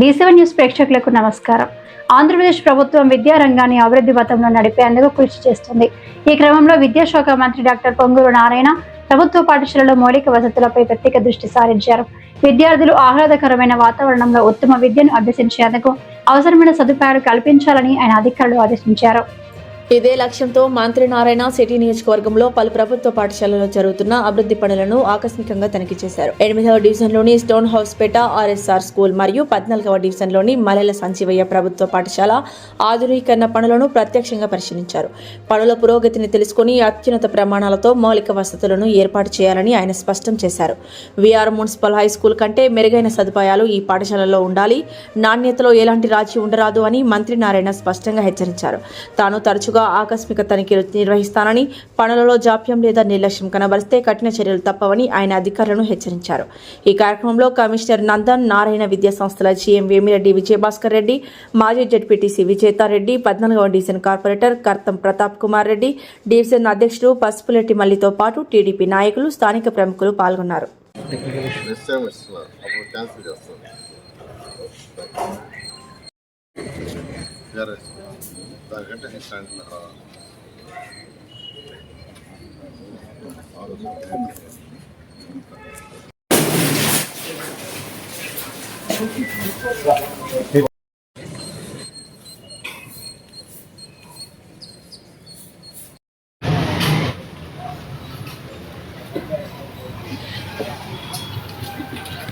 డీసీవన్ news ప్రేక్షకులకు నమస్కారం. ఆంధ్రప్రదేశ్ ప్రభుత్వం విద్యా రంగాన్ని అభివృద్ధి పథంలో నడిపేందుకు కృషి చేస్తుంది. ఈ క్రమంలో విద్యాశాఖ మంత్రి డాక్టర్ పొంగూరు నారాయణ ప్రభుత్వ పాఠశాలలో మౌలిక వసతులపై ప్రత్యేక దృష్టి సారించారు. విద్యార్థులు ఆహ్లాదకరమైన వాతావరణంలో ఉత్తమ విద్యను అభ్యసించేందుకు అవసరమైన సదుపాయాలు కల్పించాలని ఆయన అధికారులు ఆదేశించారు. ఇదే లక్ష్యంతో మంత్రి నారాయణ సిటీ నియోజకవర్గంలో పలు ప్రభుత్వ పాఠశాలలో జరుగుతున్న అభివృద్ధి పనులను ఆకస్మికంగా తనిఖీ చేశారు. ఎనిమిదవ డివిజన్లోని Stonehousepet RSR school మరియు పద్నాలుగవ డివిజన్లోని మలెల సంజీవయ్య ప్రభుత్వ పాఠశాల ఆధునీకరణ పనులను ప్రత్యక్షంగా పరిశీలించారు. పనుల పురోగతిని తెలుసుకుని అత్యున్నత ప్రమాణాలతో మౌలిక వసతులను ఏర్పాటు చేయాలని ఆయన స్పష్టం చేశారు. విఆర్ మున్సిపల్ హై స్కూల్ కంటే మెరుగైన సదుపాయాలు ఈ పాఠశాలలో ఉండాలి. నాణ్యతలో ఎలాంటి రాజీ ఉండరాదు అని మంత్రి నారాయణ స్పష్టంగా హెచ్చరించారు. తాను తరచు తరచుగా ఆకస్మిక తనిఖీలు నిర్వహిస్తానని పనులలో జాప్యం లేదా నిర్లక్ష్యం కనబరిస్తే కఠిన చర్యలు తప్పవని ఆయన అధికారులను హెచ్చరించారు. ఈ కార్యక్రమంలో కమిషనర్ నందన్ నారాయణ విద్యా సంస్థల జీఎం వేమిరెడ్డి విజయభాస్కర్ రెడ్డి మాజీ జడ్పీటీసీ విజేతారెడ్డి పద్నాలుగవ division corporator కర్తం Pratap Kumar Reddy division అధ్యక్షుడు పసుపులెట్టి మల్లితో పాటు టీడీపీ నాయకులు స్థానిక ప్రముఖులు పాల్గొన్నారు. ಬೇರೆ ಗಂಟೆ ಹಿಂಗೆ ಸಾಯಂಕಾಲ